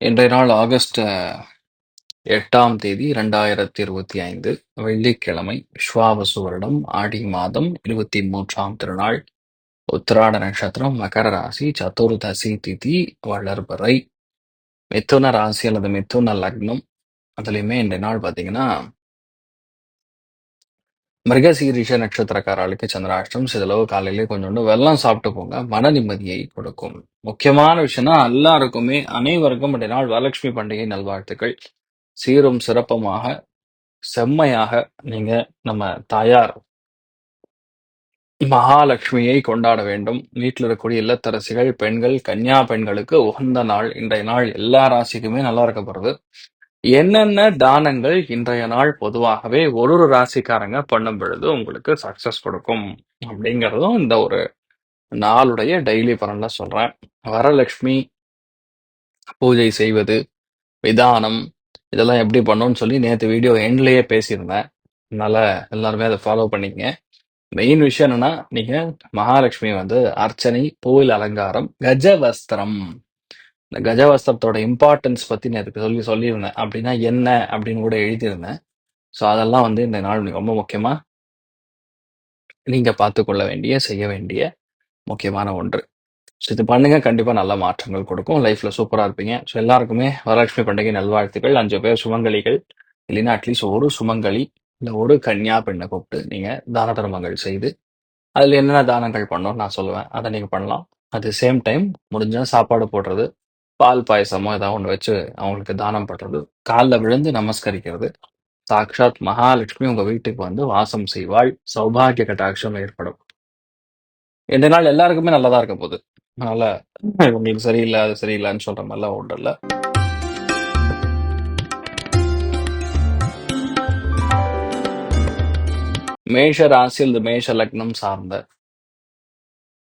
இன்றைய நாள் ஆகஸ்ட் அஹ், எட்டாம் தேதி ரெண்டாயிரத்தி இருபத்தி ஐந்து வெள்ளிக்கிழமை ஸ்வாவசு வருடம் ஆடி மாதம் இருபத்தி மூன்றாம் திருநாள் உத்திராட நட்சத்திரம் மகர ராசி சதுர்தசி திதி வளர்பறை மிதுன ராசி அல்லது மிதுன லக்னம் அதுலயுமே இன்றைய நாள் பார்த்தீங்கன்னா மிருகசீரிஷ நட்சத்திரக்காரர்களுக்கு சந்திராஷ்டம் சிதளவு காலையிலே கொஞ்சோண்டு வெள்ளம் சாப்பிட்டு போங்க. மன நிம்மதியை கொடுக்கும். முக்கியமான விஷயம்னா எல்லாருக்குமே அனைவருக்கும் இன்றைய நாள் வரலட்சுமி பண்டிகை நல்வாழ்த்துக்கள். சீரும் சிறப்பமாக செம்மையாக நீங்க நம்ம தாயார் மகாலட்சுமியை கொண்டாட வேண்டும். வீட்டில் இருக்கக்கூடிய இல்லத்தரசிகள் பெண்கள் கன்னியா பெண்களுக்கு உகந்த நாள். இன்றைய நாள் எல்லா ராசிக்குமே நல்லா இருக்க போறது. என்னென்ன தானங்கள் இன்றைய நாள் பொதுவாகவே ஒரு ஒரு ராசிக்காரங்க பண்ணும் பொழுது உங்களுக்கு சக்சஸ் கொடுக்கும் அப்படிங்கிறதும் இந்த ஒரு நாளுடைய டெய்லி பலன்ல சொல்றேன். வரலட்சுமி பூஜை செய்வது விதானம் இதெல்லாம் எப்படி பண்ணணும்னு சொல்லி நேற்று வீடியோ எண்ட்லயே பேசியிருந்தேன். அதனால எல்லாருமே அதை ஃபாலோ பண்ணிக்கங்க. மெயின் விஷயம் என்னன்னா நீங்க மகாலட்சுமி வந்து அர்ச்சனை கோவில் அலங்காரம் கஜவஸ்திரம் இந்த கஜவஸ்திரத்தோட இம்பார்ட்டன்ஸ் பத்தி நேற்று சொல்லி சொல்லியிருந்தேன். அப்படின்னா என்ன அப்படின்னு கூட எழுதியிருந்தேன். ஸோ அதெல்லாம் வந்து இந்த நாள் ரொம்ப முக்கியமா நீங்க பார்த்து கொள்ள வேண்டிய செய்ய வேண்டிய முக்கியமான ஒன்று. ஸோ இது பண்ணுங்க. கண்டிப்பா நல்ல மாற்றங்கள் கொடுக்கும். லைஃப்ல சூப்பரா இருப்பீங்க. ஸோ எல்லாருக்குமே வரலட்சுமி பண்டிகை நல்வாழ்த்துக்கள். அஞ்சு பேர் சுமங்கலிகள். இல்லைன்னா அட்லீஸ்ட் ஒரு சுமங்கலி இல்லை ஒரு கன்னியா பெண்ணை கூப்பிட்டு நீங்க தான தர்மங்கள் செய்து அதில் என்னென்ன தானங்கள் பண்ணணும் நான் சொல்லுவேன். அதை நீங்கள் பண்ணலாம். அட் த சேம் டைம் முடிஞ்சால் சாப்பாடு போடுறது பால் பாயசமோ ஏதாவது ஒன்று வச்சு அவங்களுக்கு தானம் பண்றது காலில் விழுந்து நமஸ்கரிக்கிறது. சாக்ஷாத் மகாலட்சுமி உங்க வீட்டுக்கு வந்து வாசம் செய்வாள். சௌபாகிய கட்டாட்சம் ஏற்படும். இந்த நாள் எல்லாருக்குமே நல்லதா இருக்க போகுது. அதனால உங்களுக்கு சரியில்லை அது சரியில்லைன்னு சொல்ற மாதிரிலாம் ஒன்றும் இல்லை. மேஷ ராசி அல்லது மேஷ லக்னம் சார்ந்த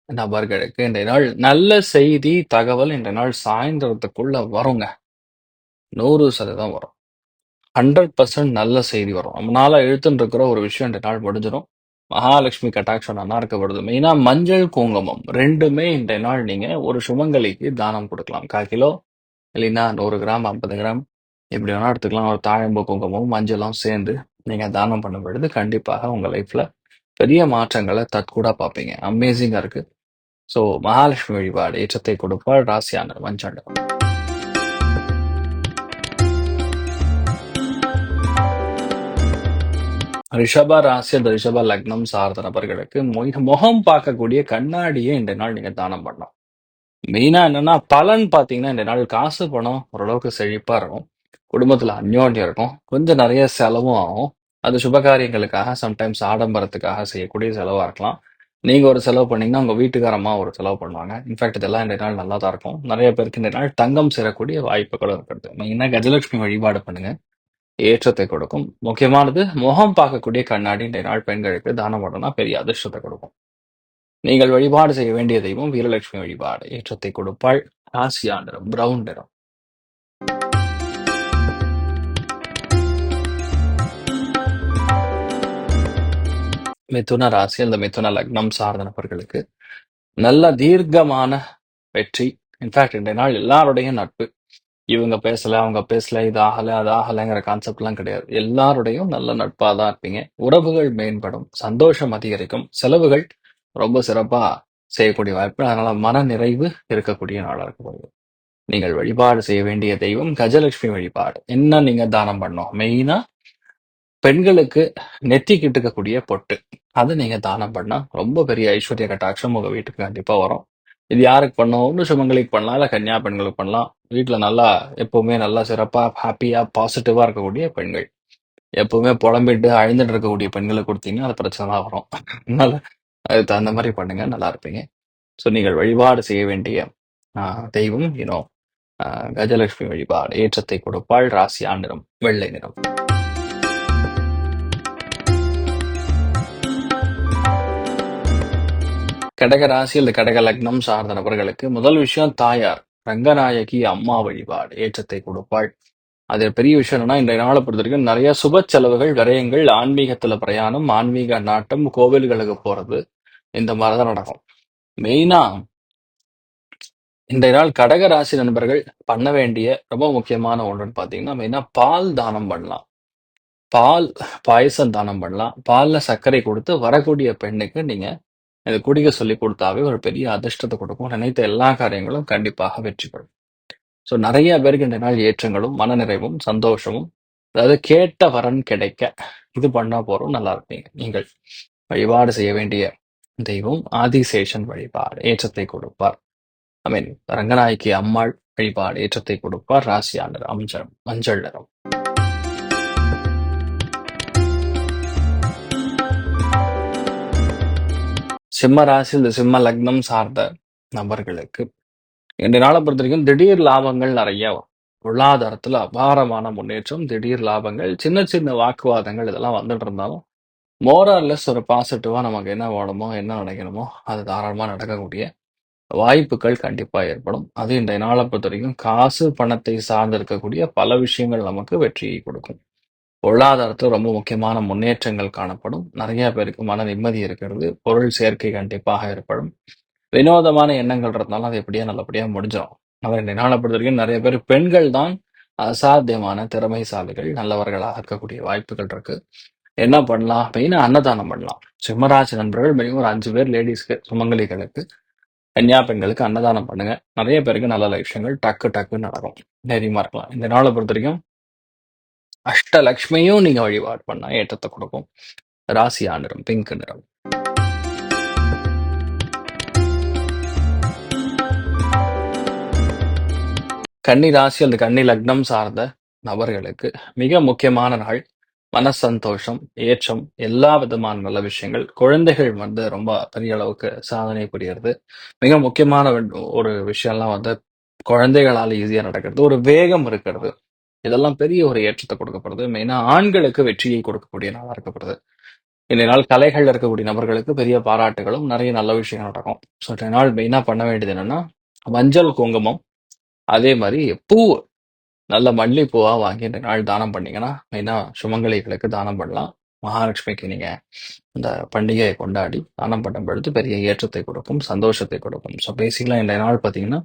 நபர்களுக்கு இன்றைய நாள் நல்ல செய்தி தகவல் இன்றைய நாள் சாயந்தரத்துக்குள்ள வருங்க. நூறு சதவீதம் வரும். ஹண்ட்ரட் பர்சன்ட் நல்ல செய்தி வரும். நம்ம நாளாக இழுத்துன்னு இருக்கிற ஒரு விஷயம் இந்த நாள் முடிஞ்சிடும். மகாலட்சுமி கட்டாட்சம் நல்லா இருக்கப்படுது மெயினாக மஞ்சள் குங்குமம் ரெண்டுமே இன்றைய நாள் நீங்கள் ஒரு சுமங்கலிக்கு தானம் கொடுக்கலாம். கால் கிலோ இல்லைன்னா நூறு கிராம் ஐம்பது கிராம் எப்படி வேணால் எடுத்துக்கலாம். ஒரு தாழம்பு குங்குமம் மஞ்சளும் சேர்ந்து நீங்கள் தானம் பண்ணும் பொழுது கண்டிப்பாக உங்கள் லைஃப்பில் பெரிய மாற்றங்களை தற்கூட பார்ப்பீங்க. அமேசிங்காக இருக்குது ஸோ மகாலட்சுமி வழிபாடு ஏற்றத்தை கொடுப்பார் ராசியான மஞ்சாண்டம் ரிஷப ராசி அந்த ரிஷப லக்னம் சார்ந்த நபர்களுக்கு மொய்- முகம் பார்க்கக்கூடிய கண்ணாடியை இந்த நாள் நீங்க தானம் பண்ணலாம் மெயினா என்னன்னா பலன் பாத்தீங்கன்னா இந்த நாள் காசு பணம் ஓரளவுக்கு செழிப்பா இருக்கும். குடும்பத்துல அந்யோன்யம் இருக்கும். கொஞ்சம் நிறைய செலவும் ஆகும். அது சுபகாரியங்களுக்காக சம்டைம்ஸ் ஆடம்பரத்துக்காக செய்யக்கூடிய செலவா இருக்கலாம். நீங்க ஒரு செலவு பண்ணீங்கன்னா உங்க வீட்டுக்காரமா ஒரு செலவு பண்ணுவாங்க. இன்ஃபேக்ட் இதெல்லாம் இந்த நாள் நல்லா தான் இருக்கும். நிறைய பேருக்கு இந்த நாள் தங்கம் சேரக்கூடிய வாய்ப்புகளும் இருக்கிறது. மெயினா கஜலட்சுமி வழிபாடு பண்ணுங்க. ஏற்றத்தை கொடுக்கும். முக்கியமானது முகம் பார்க்கக்கூடிய கண்ணாடி இந்த நாள் பெண்களுக்கு தானம் பண்ணனா பெரிய அதிர்ஷ்டத்தை கொடுக்கும். நீங்கள் வழிபாடு செய்ய வேண்டிய தெய்வம் வீரலட்சுமி வழிபாடு. ஏற்றத்தை கொடுப்பாள். ராசியா நிறம். மிதுன ராசி அந்த மிதுன லக்னம் சார்ந்த நபர்களுக்கு நல்ல தீர்க்கமான வெற்றி இன்ஃபேக்ட் இன்றைய நாள் எல்லாருடைய நட்பு இவங்க பேசல அவங்க பேசல இது ஆகல அது ஆகலைங்கிற கான்செப்ட்லாம் கிடையாது எல்லாருடையும் நல்ல நட்பா தான் இருப்பீங்க உறவுகள் மேம்படும் சந்தோஷம் அதிகரிக்கும் செலவுகள் ரொம்ப சிறப்பா செய்யக்கூடிய வாய்ப்பு. அதனால மன நிறைவு இருக்கக்கூடிய நாளா இருக்க போகுது. நீங்கள் வழிபாடு செய்ய வேண்டிய தெய்வம் கஜலட்சுமி வழிபாடு. என்ன நீங்க தானம் பண்ணணும்? மெயினா பெண்களுக்கு நெத்திக்கிட்டு இருக்கக்கூடிய பொட்டு. அத நீங்க தானம் பண்ணா ரொம்ப பெரிய ஐஸ்வர்ய கட்டாட்சம் உங்க வீட்டுக்கு கண்டிப்பா வரும். இது யாருக்கு பண்ணணும்? ஒண்ணு சுமங்கலிக்கு பண்ணலாம், இல்ல கன்னியா பெண்களுக்கு பண்ணலாம். வீட்ல நல்லா எப்பவுமே நல்லா சிறப்பா, ஹாப்பியா, பாசிட்டிவா இருக்கக்கூடிய பெண்கள். எப்பவுமே புலம்பிட்டு அழுந்துட்டு இருக்கக்கூடிய பெண்களுக்கு கொடுத்தீங்கன்னா, அது பிரச்சனை தான் வரும். அதனால அதுக்கு தகுந்த மாரி பண்ணுங்க. நல்லா இருப்பீங்க. ஸோ நீங்கள் வழிபாடு செய்ய வேண்டிய அ தெய்வம் யூனோ அ கஜலட்சுமி வழிபாடு. ஏற்றத்தை கொடுப்பாள். ராசியா நிறம் வெள்ளை நிறம். கடக ராசி அல்லது கடக லக்னம் சார்ந்த நபர்களுக்கு முதல் விஷயம் தாயார். ரங்கநாயகி அம்மா வழிபாடு. ஏற்றத்தை கொடுப்பாள். அது பெரிய விஷயம் என்னன்னா, இன்றைய நாளை பொறுத்தவரைக்கும் நிறைய சுப செலவுகள், விரயங்கள், ஆன்மீகத்துல பிரயாணம், ஆன்மீக நாட்டம், கோவில்களுக்கு போறது, இந்த மாதிரிதான் நடக்கும். மெயினா இன்றைய நாள் கடக ராசி நண்பர்கள் பண்ண வேண்டிய ரொம்ப முக்கியமான ஒன்றுன்னு பார்த்தீங்கன்னா, மெயினா பால் தானம் பண்ணலாம். பால் பாயசம் தானம் பண்ணலாம். பால்ல சர்க்கரை கொடுத்து வரக்கூடிய பெண்ணுக்கு நீங்க இதை குடிக்க சொல்லிக் கொடுத்தாவே ஒரு பெரிய அதிர்ஷ்டத்தை கொடுக்கும். நினைத்த எல்லா காரியங்களும் கண்டிப்பாக வெற்றி பெறும். ஸோ நிறைய பேருக்கு இந்த நாள் ஏற்றங்களும், மனநிறைவும், சந்தோஷமும், அதாவது கேட்ட வரன் கிடைக்க இது பண்ணா போதும் நல்லா இருப்பீங்க. நீங்கள் வழிபாடு செய்ய வேண்டிய தெய்வம் ஆதிசேஷன் வழிபாடு. ஏற்றத்தை கொடுப்பார். ஐ மீன் ரங்கநாயகி அம்மாள் வழிபாடு ஏற்றத்தை கொடுப்பார். ராசியா நிறம் மஞ்சள் நிறம். சிம்ம ராசி இந்த சிம்ம லக்னம் சார்ந்த நபர்களுக்கு இன்றைய நாளை பொறுத்த வரைக்கும் திடீர் லாபங்கள் நிறைய வரும். பொருளாதாரத்துல அபாரமான முன்னேற்றம், திடீர் லாபங்கள், சின்ன சின்ன வாக்குவாதங்கள் இதெல்லாம் வந்துட்டு இருந்தாலும், மோர் ஒரு பாசிட்டிவா நமக்கு என்ன வேணுமோ, என்ன நினைக்கணுமோ, அது தாராளமா நடக்கக்கூடிய வாய்ப்புகள் கண்டிப்பா ஏற்படும். அது இன்றைய நாளை பொறுத்த வரைக்கும் காசு, பணத்தை சார்ந்து இருக்கக்கூடிய பல விஷயங்கள் நமக்கு வெற்றியை கொடுக்கும். பொருளாதாரத்தில் ரொம்ப முக்கியமான முன்னேற்றங்கள் காணப்படும். நிறைய பேருக்கு மன நிம்மதி இருக்கிறது. பொருள் சேர்க்கை கண்டிப்பாக ஏற்படும். வினோதமான எண்ணங்கள் இருந்தாலும் அது எப்படியோ நல்லபடியா முடிஞ்சிடும் அவர் என்னை நாளை பொறுத்தவரைக்கும் நிறைய பேர் பெண்கள் தான் அசாத்தியமான திறமைசாலிகள், நல்லவர்களாக இருக்கக்கூடிய வாய்ப்புகள் இருக்கு. என்ன பண்ணலாம்? அப்படின்னா அன்னதானம் பண்ணலாம். சிம்மராசி நண்பர்கள் மினிமம் ஒரு அஞ்சு பேர் லேடிஸ்க்கு சுமங்கலிகளுக்கு, கன்னியா பெண்களுக்கு அன்னதானம் பண்ணுங்க. நிறைய பேருக்கு நல்ல நல்ல விஷயங்கள் டக்கு டக்குன்னு நடக்கும். தைரியமா இருக்கலாம். இந்த நாளை பொறுத்த வரைக்கும் அஷ்டலக்ஷ்மியும் நீங்க வழிபாடு பண்ணா ஏற்றத்தை கொடுக்கும். ராசியா நிறம் பிங்க் நிறம். கன்னி ராசி அல்லது கன்னி லக்னம் சார்ந்த நபர்களுக்கு மிக முக்கியமான நாள். மன சந்தோஷம் ஏற்றம், எல்லா விதமான நல்ல விஷயங்கள். குழந்தைகள் வந்து ரொம்ப பெரிய அளவுக்கு சாதனை புரியறது. மிக முக்கியமான ஒரு விஷயம்லாம் வந்து குழந்தைகளால ஈஸியா நடக்கிறது. ஒரு வேகம் இருக்கிறது. இதெல்லாம் பெரிய ஒரு ஏற்றத்தை கொடுக்கப்படுது. மெயினா ஆண்களுக்கு வெற்றியை கொடுக்கக்கூடிய நாளா இருக்கப்படுது. இன்றைய நாள் கலைகள்ல இருக்கக்கூடிய நபர்களுக்கு பெரிய பாராட்டுகளும், நிறைய நல்ல விஷயங்கள் நடக்கும். ஸோ இன்றைய நாள் மெயினா பண்ண வேண்டியது என்னன்னா, மஞ்சள், குங்குமம், அதே மாதிரி பூ நல்ல மல்லிப்பூவாக வாங்கி இந்த நாள் தானம் பண்ணீங்கன்னா, மெயினா சுமங்கலிகளுக்கு தானம் பண்ணலாம். மகாலட்சுமிக்கு நீங்க இந்த பண்டிகையை கொண்டாடி தானம் பண்ணும் பொழுது பெரிய ஏற்றத்தை கொடுக்கும், சந்தோஷத்தை கொடுக்கும். ஸோ பேசிக்கலாம் இன்றைய நாள் பார்த்தீங்கன்னா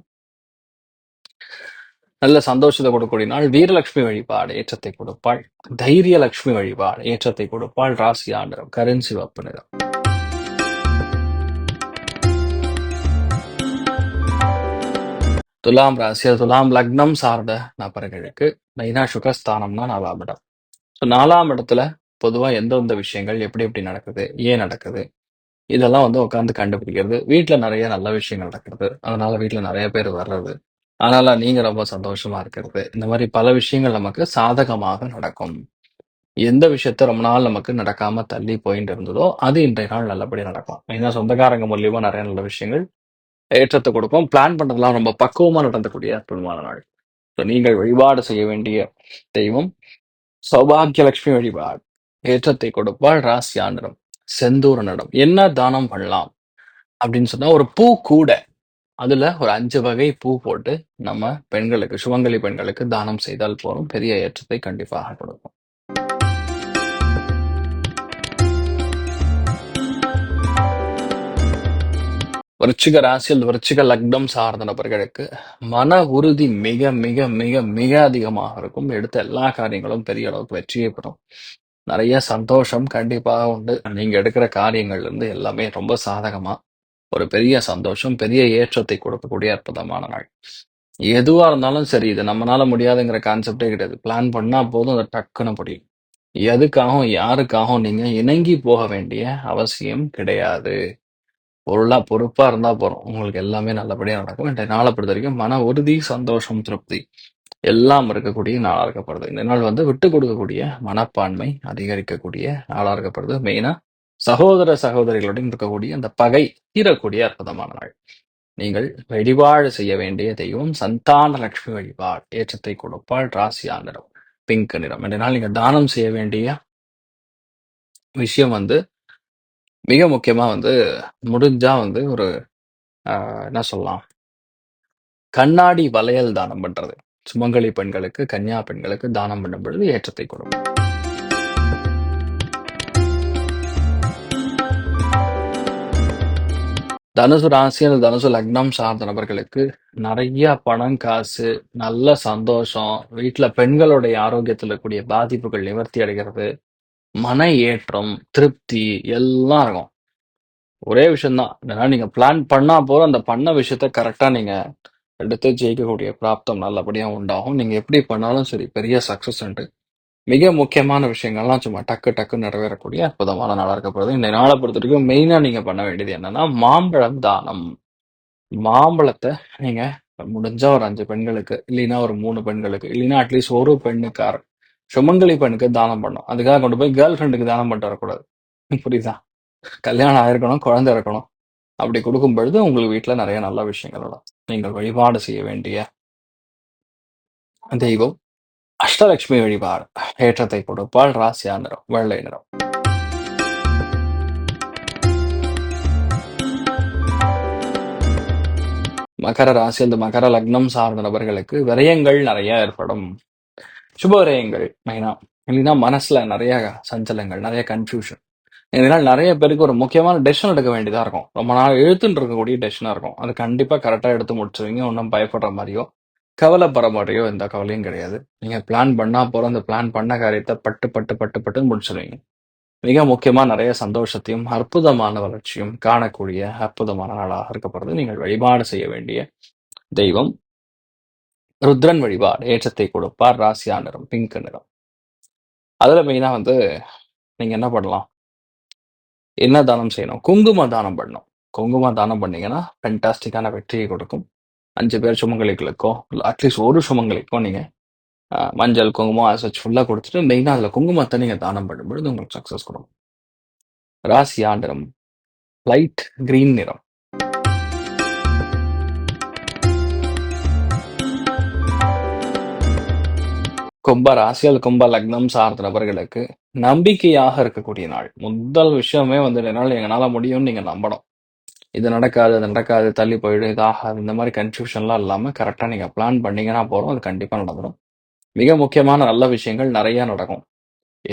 நல்ல சந்தோஷத்தை கொடுக்கக்கூடிய நாள். வீரலட்சுமி வழிபாடு ஏற்றத்தை கொடுப்பாள். தைரிய லட்சுமி வழிபாடு ஏற்றத்தை கொடுப்பாள். ராசி ஆண்டரம் கரன்சி வப்பு நிறம். துலாம் ராசி துலாம் லக்னம் சார்ந்த நபர்களுக்கு மெயினா சுகஸ்தானம்னா நாலாம் இடம். ஸோ நாலாம் இடத்துல பொதுவா எந்தெந்த விஷயங்கள் எப்படி எப்படி நடக்குது, ஏன் நடக்குது, இதெல்லாம் வந்து உட்கார்ந்து கண்டுபிடிக்கிறது. வீட்டில் நிறைய நல்ல விஷயங்கள் நடக்கிறது. அதனால வீட்டில் நிறைய பேர் வர்றது. அதனால நீங்க ரொம்ப சந்தோஷமா இருக்கிறது. இந்த மாதிரி பல விஷயங்கள் நமக்கு சாதகமாக நடக்கும். எந்த விஷயத்த ரொம்ப நாள் நமக்கு நடக்காம தள்ளி போயிட்டு இருந்ததோ, அது இன்றைய நாள் நல்லபடியா நடக்கும். ஏன்னா சொந்தக்காரங்க மூலியமா நிறைய நல்ல விஷயங்கள் ஏற்றத்தை கொடுக்கும். பிளான் பண்றதெல்லாம் ரொம்ப பக்குவமா நடந்தக்கூடிய அற்புதமான நாள். ஸோ நீங்கள் வழிபாடு செய்ய வேண்டிய தெய்வம் சௌபாகிய லட்சுமி வழிபாடு. ஏற்றத்தை கொடுப்பாள். ராசியா நிறம் செந்தூர நிறம். என்ன தானம் பண்ணலாம்? அப்படின்னு சொன்னா ஒரு பூ கூடை. அதுல ஒரு அஞ்சு வகை பூ போட்டு நம்ம பெண்களுக்கு, சுமங்கலி பெண்களுக்கு தானம் செய்தால் போதும். பெரிய ஏற்றத்தை கண்டிப்பாக கொடுக்கும். விருச்சிக ராசியில் விருச்சிக லக்னம் சார்ந்த நபர்களுக்கு மன உறுதி மிக மிக மிக மிக அதிகமாக இருக்கும். எடுத்த எல்லா காரியங்களும் பெரிய அளவுக்கு வெற்றியை பெறும். நிறைய சந்தோஷம் கண்டிப்பாக உண்டு. நீங்க எடுக்கிற காரியங்கள்ல இருந்து எல்லாமே ரொம்ப சாதகமா ஒரு பெரிய சந்தோஷம், பெரிய ஏற்றத்தை கொடுக்கக்கூடிய அற்புதமான நாள். எதுவா இருந்தாலும் சரி, இது நம்மளால முடியாதுங்கிற கான்செப்டே கிடையாது. பிளான் பண்ணா போதும் அது டக்குன்னு முடியும். எதுக்காகவும், யாருக்காகவும் நீங்க இணங்கி போக வேண்டிய அவசியம் கிடையாது. பொருளா பொறுப்பா இருந்தா போறோம் உங்களுக்கு எல்லாமே நல்லபடியா நடக்கும். என்கிட்ட நாளை பொறுத்த வரைக்கும் மன உறுதி, சந்தோஷம், திருப்தி எல்லாம் இருக்கக்கூடிய நாளா இருக்கப்படுது. இந்த நாள் வந்து விட்டு கொடுக்கக்கூடிய மனப்பான்மை அதிகரிக்கக்கூடிய நாளா இருக்கப்படுது. மெயினா சகோதர, சகோதரிகளுடன் இருக்கக்கூடிய அந்த பகை தீரக்கூடிய அற்புதமான நாள். நீங்கள் வழிபாடு செய்ய வேண்டிய தெய்வம் சந்தான லட்சுமி வழிபாடு. ஏற்றத்தை கொடுப்பாள். ராசியா நிறம் பிங்க் நிறம். இன்றைய நாள் நீங்க தானம் செய்ய வேண்டிய விஷயம் வந்து மிக முக்கியமா வந்து முடிஞ்சா வந்து ஒரு ஆஹ் என்ன சொல்லலாம்? கண்ணாடி வளையல் தானம் பண்றது. சுமங்கலி பெண்களுக்கு, கன்னியா பெண்களுக்கு தானம் பண்ணும் பொழுது ஏற்றத்தை கொடுக்கும். தனுசு ராசி அல்லது தனுசு லக்னம் சார்ந்த நபர்களுக்கு நிறைய பணம், காசு, நல்ல சந்தோஷம், வீட்டில் பெண்களுடைய ஆரோக்கியத்தில் இருக்கக்கூடிய பாதிப்புகள் நிவர்த்தி அடைகிறது, மன ஏற்றம், திருப்தி எல்லாம் இருக்கும். ஒரே விஷயம்தான் தான். நீங்க பிளான் பண்ணா போதும் அந்த பண்ண விஷயத்த கரெக்டா நீங்க எடுத்து ஜெயிக்கக்கூடிய பிராப்தம் நல்லபடியா உண்டாகும். நீங்க எப்படி பண்ணாலும் சரி பெரிய சக்சஸ் உண்டு. மிக முக்கியமான விஷயங்கள்லாம் சும்மா டக்கு டக்குன்னு நிறைவேறக்கூடிய அற்புதமான நாளா இருக்கப்படுது. இந்த நாளை பொறுத்தவரைக்கும் மெயினாக நீங்க பண்ண வேண்டியது என்னன்னா, மாம்பழம் தானம். மாம்பழத்தை நீங்க முடிஞ்சா ஒரு அஞ்சு பெண்களுக்கு, இல்லைன்னா ஒரு மூணு பெண்களுக்கு, இல்லைன்னா அட்லீஸ்ட் ஒரு பெண்ணுக்கார் சுமங்கலி பெண்ணுக்கு தானம் பண்ணும் அதுக்காக கொண்டு போய் கேர்ள் ஃப்ரெண்டுக்கு தானம் பண்ணிட்டு வரக்கூடாது. புரியுதா? கல்யாணம் ஆயிருக்கணும், குழந்தை இருக்கணும். அப்படி கொடுக்கும் பொழுது உங்களுக்கு வீட்டில் நிறைய நல்ல விஷயங்கள் நீங்கள் வழிபாடு செய்ய வேண்டிய தெய்வம் அஷ்டலட்சுமி வழிபாடு. ஏற்றத்தை கொடுப்பால் ராசியா நிறம் வெள்ளை நிறம். மகர ராசி அந்த மகர லக்னம் சார்ந்த நபர்களுக்கு விரயங்கள் நிறைய ஏற்படும். சுப விரயங்கள் மெயினா. இல்லைன்னா மனசுல நிறைய சஞ்சலங்கள், நிறைய கன்ஃபியூஷன். இதனால் நிறைய பேருக்கு ஒரு முக்கியமான டெசிஷன் எடுக்க வேண்டியதா இருக்கும். ரொம்ப நாள் எழுத்துன்னு இருக்கக்கூடிய டெசிஷனாக இருக்கும். அது கண்டிப்பா கரெக்டா எடுத்து முடிச்சுருவீங்க ஒன்றும் பயப்படுற மாதிரியோ கவலைப்பட மாட்டேயோ எந்த கவலையும் கிடையாது. நீங்க பிளான் பண்ணா போகிற அந்த பிளான் பண்ண காரியத்தை பட்டு பட்டு பட்டு பட்டுன்னு முடிச்சிருவீங்க. மிக முக்கியமா நிறைய சந்தோஷத்தையும், அற்புதமான வளர்ச்சியும் காணக்கூடிய அற்புதமான நாளாக இருக்கப்படுது. நீங்கள் வழிபாடு செய்ய வேண்டிய தெய்வம் ருத்ரன் வழிபாடு. ஏற்றத்தை கொடுப்பார். ராசியா நிறம் பிங்க் நிறம். அதுல மெயினா வந்து நீங்க என்ன பண்ணலாம்? என்ன தானம் செய்யணும்? குங்கும தானம் பண்ணணும். குங்கும தானம் பண்ணீங்கன்னா ஃபென்டாஸ்டிக்கான வெற்றியை கொடுக்கும். அஞ்சு பேர் சுமங்கலிகளுக்கோ, இல்லை அட்லீஸ்ட் ஒரு சுமங்கலிக்கோ நீங்க மஞ்சள், குங்குமம் ஆஸ் சச் ஃபுல்லா குடுத்துட்டு மெயினா அதுல குங்குமத்தை நீங்க தானம் பண்ணும்பொழுது உங்களுக்கு சக்ஸஸ் கொடுக்கும். ராசி நிறம் லைட் கிரீன் நிறம். கும்ப ராசி அல்லது கும்ப லக்னம் சார்ந்த நபர்களுக்கு நம்பிக்கையாக இருக்கக்கூடிய நாள். முதல் விஷயமே வந்து என்னால எங்களால் முடியும்னு நீங்க நம்பணும். இது நடக்காது, அது நடக்காது, தள்ளி போயிடும், இது ஆகாது இந்த மாதிரி கன்ஃபியூஷன்லாம் இல்லாமல் கரெக்டாக நீங்கள் பிளான் பண்ணீங்கன்னா போகிறோம் அது கண்டிப்பாக நடந்துடும் மிக முக்கியமான நல்ல விஷயங்கள் நிறைய நடக்கும்.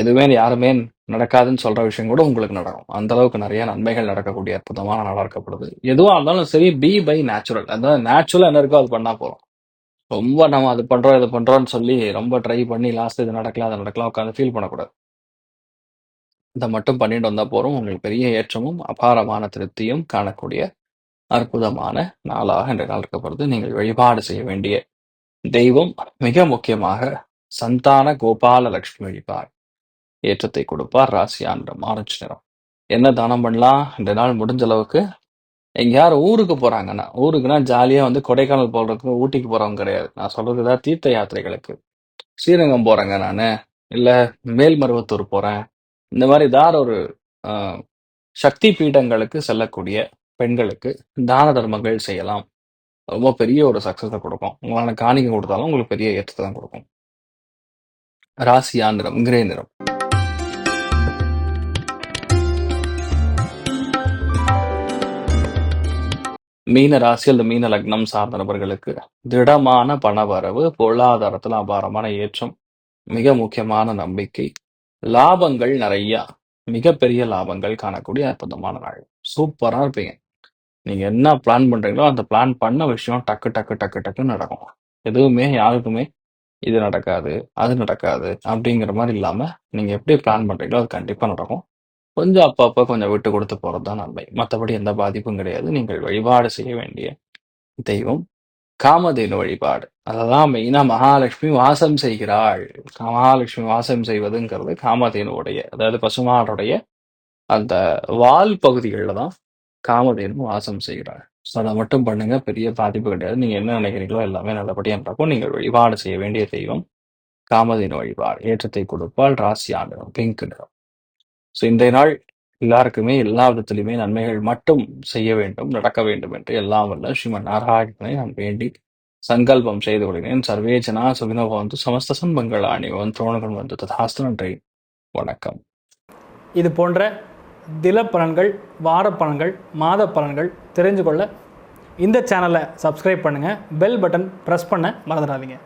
எதுவுமே யாருமே நடக்காதுன்னு சொல்கிற விஷயம் கூட உங்களுக்கு நடக்கும். அந்த அளவுக்கு நிறைய நன்மைகள் நடக்கக்கூடிய அற்புதமான நாளாக இருக்கப்படுது. எதுவாக இருந்தாலும் சரி பி பை நேச்சுரல். அதாவது நேச்சுரலாக என்ன இருக்கோ அது பண்ணால் போகிறோம் ரொம்ப நம்ம அது பண்ணுறோம் இது பண்ணுறோம்னு சொல்லி ரொம்ப ட்ரை பண்ணி லாஸ்ட் இது நடக்கலாம் அது நடக்கலாம் உட்காந்து ஃபீல் பண்ணக்கூடாது. இதை மட்டும் பண்ணிட்டு வந்தால் போதும். உங்களுக்கு பெரிய ஏற்றமும், அபாரமான திருப்தியும் காணக்கூடிய அற்புதமான நாளாக இன்றைய நாள் இருக்கப்படுது. நீங்கள் வழிபாடு செய்ய வேண்டிய தெய்வம் மிக முக்கியமாக சந்தான கோபால லட்சுமி வழிபார் ஏற்றத்தை கொடுப்பார். ராசியா நிறம் ஆரஞ்சு நிறம். என்ன தானம் பண்ணலாம்? இந்த நாள் முடிஞ்ச அளவுக்கு எங்கேயாவது ஊருக்கு போறாங்கன்னா, ஊருக்குன்னா ஜாலியா வந்து கொடைக்கானல் போறதுக்கு, ஊட்டிக்கு போறவங்க கிடையாது. நான் சொல்றது தான் தீர்த்த யாத்திரைகளுக்கு. ஸ்ரீரங்கம் போறேங்க நான் இல்ல மேல்மருவத்தூர் போறேன். இந்த மாதிரி ஏதாவது ஒரு ஆஹ் சக்தி பீடங்களுக்கு செல்லக்கூடிய பெண்களுக்கு தான தர்மங்கள் செய்யலாம். ரொம்ப பெரிய ஒரு சக்சஸ கொடுக்கும். உங்களான காணிக்கை கொடுத்தாலும் உங்களுக்கு பெரிய ஏற்றத்தை தான் கொடுக்கும். ராசியா நிறம் கிரே நிறம். மீன ராசி அல்லது மீன லக்னம் சார்ந்த நபர்களுக்கு திடமான பணவரவு, பொருளாதாரத்தில் அபாரமான ஏற்றம், மிக முக்கியமான நம்பிக்கை, லாபங்கள் நிறையா, மிகப்பெரிய லாபங்கள் காணக்கூடிய அற்புதமான நாள். சூப்பராக இருப்பீங்க. நீங்கள் என்ன பிளான் பண்ணுறீங்களோ அந்த பிளான் பண்ண விஷயம் டக்கு டக்கு டக்கு டக்குன்னு நடக்கும். எதுவுமே யாருக்குமே இது நடக்காது, அது நடக்காது அப்படிங்கிற மாதிரி இல்லாமல் நீங்கள் எப்படி பிளான் பண்ணுறீங்களோ அது கண்டிப்பாக நடக்கும். கொஞ்சம் அப்பப்போ கொஞ்சம் விட்டு கொடுத்து போகிறது தான் நன்மை. மற்றபடி எந்த பாதிப்பும் கிடையாது. நீங்கள் வழிபாடு செய்ய வேண்டிய தெய்வம் காமதேனு வழிபாடு. அததான் மெயினா மகாலட்சுமி வாசம் செய்கிறாள். மகாலட்சுமி வாசம் செய்வதுங்கிறது காமதேனுடைய அதாவது பசுமாடுடைய அந்த வால் பகுதிகளில் தான் காமதேனு வாசம் செய்கிறாள். ஸோ அதை மட்டும் பண்ணுங்க. பெரிய பாதிப்பு கிடையாது. நீங்க என்ன நினைக்கிறீங்களோ எல்லாமே நல்லபடியாக நடக்கும். நீங்கள் வழிபாடு செய்ய வேண்டிய தெய்வம் காமதேனு வழிபாடு. ஏற்றத்தை கொடுப்பாள். ராசி ஆண்டு பிங்க் நிறம். ஸோ இன்றைய நாள் எல்லாருக்குமே எல்லா விதத்திலுமே நன்மைகள் மட்டும் செய்ய வேண்டும், நடக்க வேண்டும் என்று எல்லாம் வல்ல ஸ்ரீமன் நாராயணனை நான் வேண்டி சங்கல்பம் செய்து கொள்கிறேன். சர்வே ஜனா சுகினோ பவந்து சமஸ்த சம்பங்கள் அணிவன் துரோணகன் வந்து ததாஸ்து நன்றி. வணக்கம். இது போன்ற தில பலன்கள் வார பலன்கள் மாத பலன்கள் தெரிஞ்சு கொள்ள இந்த சேனலை சப்ஸ்கிரைப் பண்ணுங்கள் பெல் பட்டன் ப்ரெஸ் பண்ண மறந்துடாதீங்க